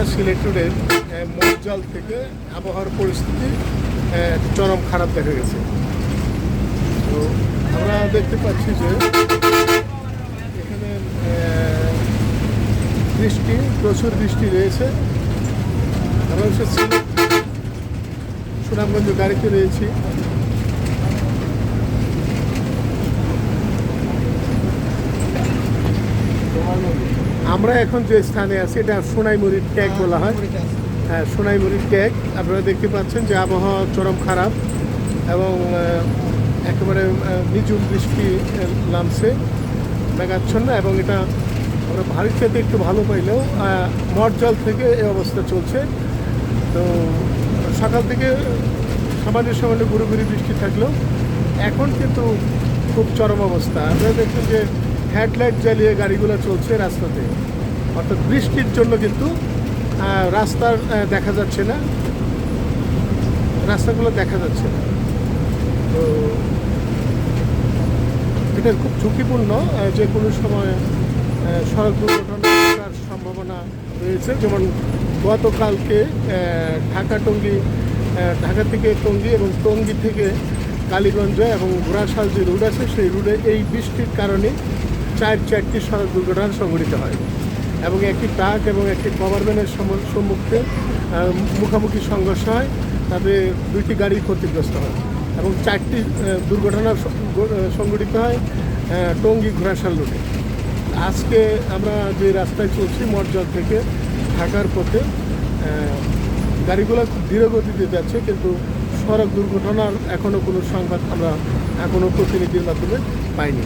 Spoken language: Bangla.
ঢাকা সিলেট রোডের মজ্জাল থেকে আবহাওয়ার পরিস্থিতি চরম খারাপ দেখা গেছে। তো আমরা দেখতে পাচ্ছি যে এখানে বৃষ্টি, প্রচুর বৃষ্টি রয়েছে। আমরা সিলেট সুনামগঞ্জ গাড়িতে রয়েছি। আমরা এখন যে স্থানে আছি এটা সোনাইমুড়ির ট্যাগ বলা হয়। হ্যাঁ সোনাইমুড়ির ট্যাগ আপনারা দেখতে পাচ্ছেন যে আবহাওয়া চরম খারাপ এবং একেবারে নিঝুম বৃষ্টি নামছে মেঘাচ্ছন্ন এবং এটা আমরা ভারী খেতে একটু ভালো পাইলেও আহ, মঠজল থেকে এই অবস্থা চলছে। তো সকাল থেকে সামান্য সামান্য গুরু গুরু বৃষ্টি থাকলেও এখন কিন্তু খুব চরম অবস্থা। আপনারা দেখছেন যে হেডলাইট জ্বালিয়ে গাড়িগুলো চলছে রাস্তাতে। অর্থাৎ বৃষ্টির জন্য কিন্তু রাস্তার দেখা যাচ্ছে না। রাস্তাগুলো দেখা যাচ্ছে না। তো এটা খুব ঝুঁকিপূর্ণ যে কোনো সময় সড়ক দুর্ঘটনার সম্ভাবনা রয়েছে। যেমন গতকালকে ঢাকা টঙ্গি ঢাকা থেকে টঙ্গি এবং টঙ্গি থেকে কালীগঞ্জ এবং ঘোড়াশাল যে রুট আছে, সেই রুটে এই বৃষ্টির কারণে চার চারটি সড়ক দুর্ঘটনা সংঘটিত হয় এবং একটি ট্রাক এবং একটি কভারম্যানের সম- সম্মুখে মুখোমুখি সংঘর্ষ হয়। তাতে দুইটি গাড়ি ক্ষতিগ্রস্ত হয় এবং চারটি দুর্ঘটনা সংঘটিত হয় টঙ্গী ঘোড়াশাল রুটে। আজকে আমরা যে রাস্তায় চলছি মঠজল থেকে ঢাকার পথে গাড়িগুলো খুব ধীর গতিতে যাচ্ছে কিন্তু সড়ক দুর্ঘটনার এখনও কোনো সংবাদ আমরা এখনও প্রতিনিধির মাধ্যমে পাইনি।